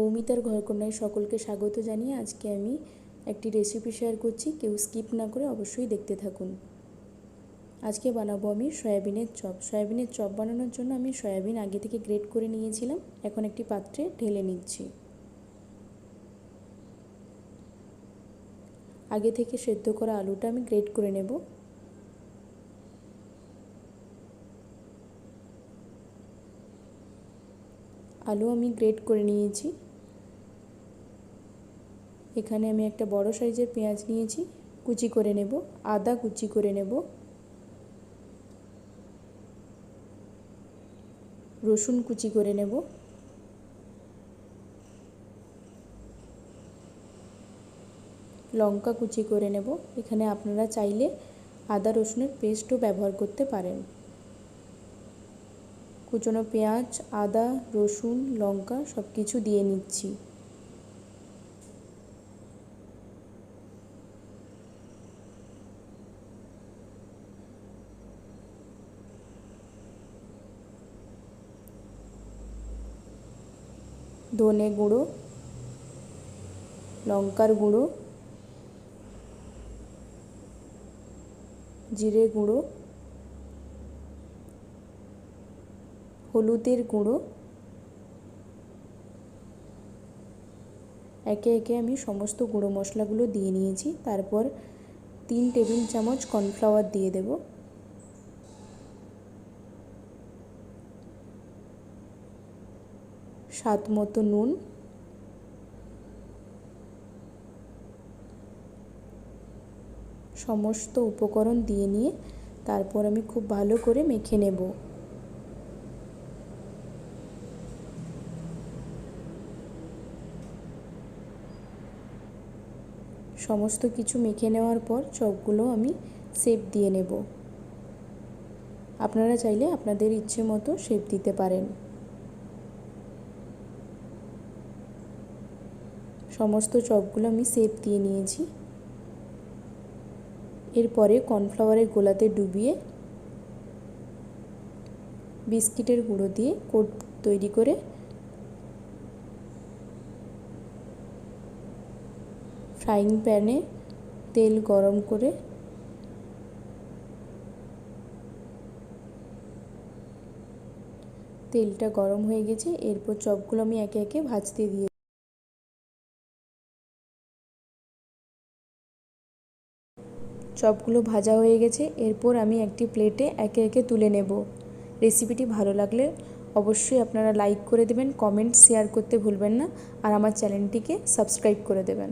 মৌমিতার ঘরকন্যায় সকলকে স্বাগত জানিয়ে আজকে আমি একটি রেসিপি শেয়ার করছি। কেউ স্কিপ না করে অবশ্যই দেখতে থাকুন। আজকে বানাবো আমি সয়াবিনের চপ। সয়াবিনের চপ বানানোর জন্য আমি সয়াবিন আগে থেকে গ্রেট করে নিয়েছিলাম। এখন একটি পাত্রে ঢেলে নিচ্ছি। আগে থেকে সেদ্ধ করা আলুটা আমি গ্রেট করে নেব। আলু আমি গ্রেট করে নিয়েছি। এখানে আমি একটা বড় সাইজের পেঁয়াজ নিয়েছি, কুচি করে নেব, আদা কুচি করে নেব। রসুন কুচি করে নেব। লঙ্কা কুচি করে নেব। এখানে আপনারা চাইলে আদা রসুনের পেস্টও ব্যবহার করতে পারেন। কুচনো পেঁয়াজ, আদা, রসুন, লঙ্কা সব কিছু দিয়ে নিচ্ছি। ধনে গুঁড়ো, লঙ্কার গুঁড়ো, জিরে গুঁড়ো, হলুদের গুঁড়ো। একে একে আমি সমস্ত গুঁড়ো মশলাগুলো দিয়ে নিয়েছি। তারপর তিন টেবিল চামচ কর্নফ্লাওয়ার দিয়ে দেব। স্বাদ মতো নুন। সমস্ত উপকরণ দিয়ে নিয়ে তারপর আমি খুব ভালো করে মেখে নেব। সমস্ত কিছু মেখে নেওয়ার পর চপগুলো আমি শেপ দিয়ে নেব। আপনারা চাইলে আপনাদের ইচ্ছে মতো শেপ দিতে পারেন। সমস্ত চপগুলো আমি শেপ দিয়ে নিয়েছি। এরপরে কর্নফ্লাওয়ারের গোলাতে ডুবিয়ে বিস্কিটের গুঁড়ো দিয়ে কোট তৈরি করে ফ্রাইং প্যানে তেল গরম করে তেলটা গরম হয়ে গেছে। এরপর চপগুলো আমি একে একে ভাজতে দিয়ে চপগুলো ভাজা হয়ে গেছে। এরপর আমি একটি প্লেটে একে একে তুলে নেব। রেসিপিটি ভালো লাগলে অবশ্যই আপনারা লাইক করে দেবেন, কমেন্ট, শেয়ার করতে ভুলবেন না। আর আমার চ্যানেলটিকে সাবস্ক্রাইব করে দেবেন।